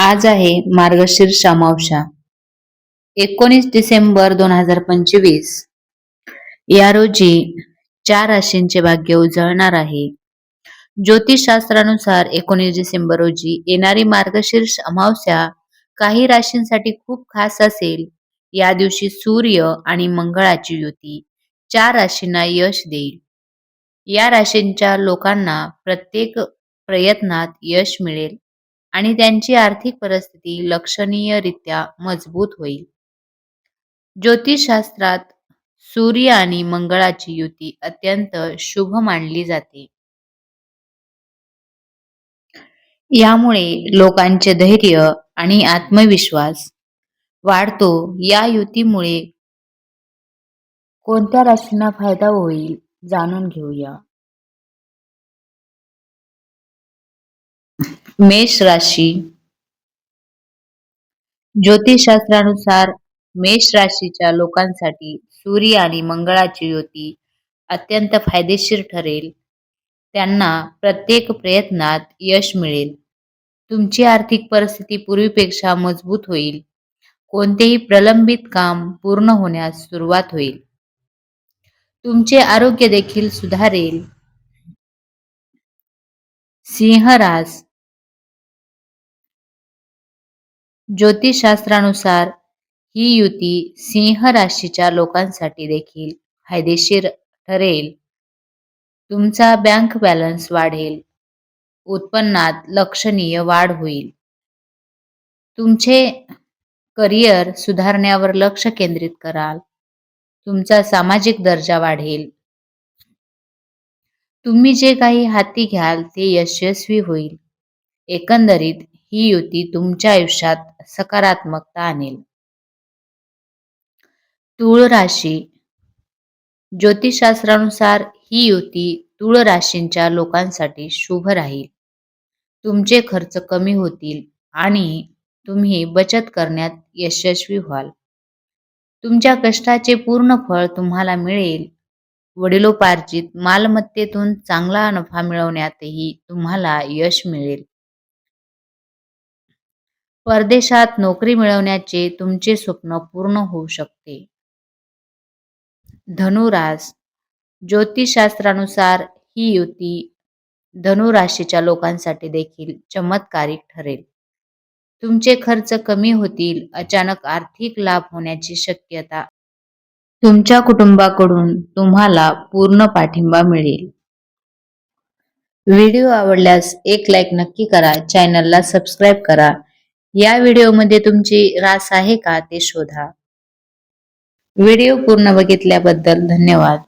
आज आहे मार्गशीर्ष अमावस्या. एकोणीस डिसेंबर दोन हजार पंचवीस. या रोजी चार राशींचे भाग्य उजळणार आहे. ज्योतिषशास्त्रानुसार एकोणीस डिसेंबर रोजी येणारी मार्गशीर्ष अमावस्या काही राशींसाठी खूप खास असेल. या दिवशी सूर्य आणि मंगळाची युती चार राशींना यश देईल. या राशींच्या लोकांना प्रत्येक प्रयत्नात यश मिळेल. आणि त्यांची आर्थिक परिस्थिती लक्षणीयरित्या मजबूत होईल. ज्योतिषशास्त्रात सूर्य आणि मंगळाची युती अत्यंत शुभ मानली जाते. यामुळे लोकांचे धैर्य आणि आत्मविश्वास वाढतो. या युतीमुळे कोणत्या राशींना फायदा होईल जाणून घेऊया. मेष राशी. ज्योतिषशास्त्रानुसार मेष राशीच्या लोकांसाठी सूर्य आणि मंगळाची युती अत्यंत फायदेशीर ठरेल. त्यांना प्रत्येक प्रयत्नात यश मिळेल. तुमची आर्थिक परिस्थिती पूर्वीपेक्षा मजबूत होईल. कोणतेही प्रलंबित काम पूर्ण होण्यास सुरुवात होईल. तुमचे आरोग्य देखील सुधारेल. सिंहरास ज्योतिषशास्त्रानुसार ही युती सिंह राशीच्या लोकांसाठी देखील फायदेशीर ठरेल. तुमचा बँक बॅलन्स वाढेल. उत्पन्नात लक्षणीय वाढ होईल. तुमचे करिअर सुधारण्यावर लक्ष केंद्रित कराल. तुमचा सामाजिक दर्जा वाढेल. तुम्ही जे काही हाती घ्याल ते यशस्वी होईल. एकंदरीत ही युती तुमच्या आयुष्यात सकारात्मकता आणेल. तुळ राशी. ज्योतिषशास्त्रानुसार ही युती तुळ राशींच्या लोकांसाठी शुभ राहील. तुमचे खर्च कमी होतील आणि तुम्ही बचत करण्यात यशस्वी व्हाल. तुमच्या कष्टाचे पूर्ण फळ तुम्हाला मिळेल. वडिलोपार्जित मालमत्तेतून चांगला नफा मिळवण्यातही तुम्हाला यश मिळेल. परदेशात नोकरी मिळवण्याचे तुमचे स्वप्न पूर्ण होऊ शकते. धनुरास ज्योतिषशास्त्रानुसार ही युती धनुराशीच्या लोकांसाठी देखील चमत्कारिक ठरेल. तुमचे खर्च कमी होतील अचानक आर्थिक लाभ होण्याची शक्यता. तुमच्या कुटुंबाकडून तुम्हाला पूर्ण पाठिंबा मिळेल. व्हिडिओ आवडल्यास एक लाईक नक्की करा चॅनलला सबस्क्राईब करा या व्हिडिओमध्ये तुमची रास आहे का ते शोधा. व्हिडिओ पूर्ण बघितल्याबद्दल धन्यवाद.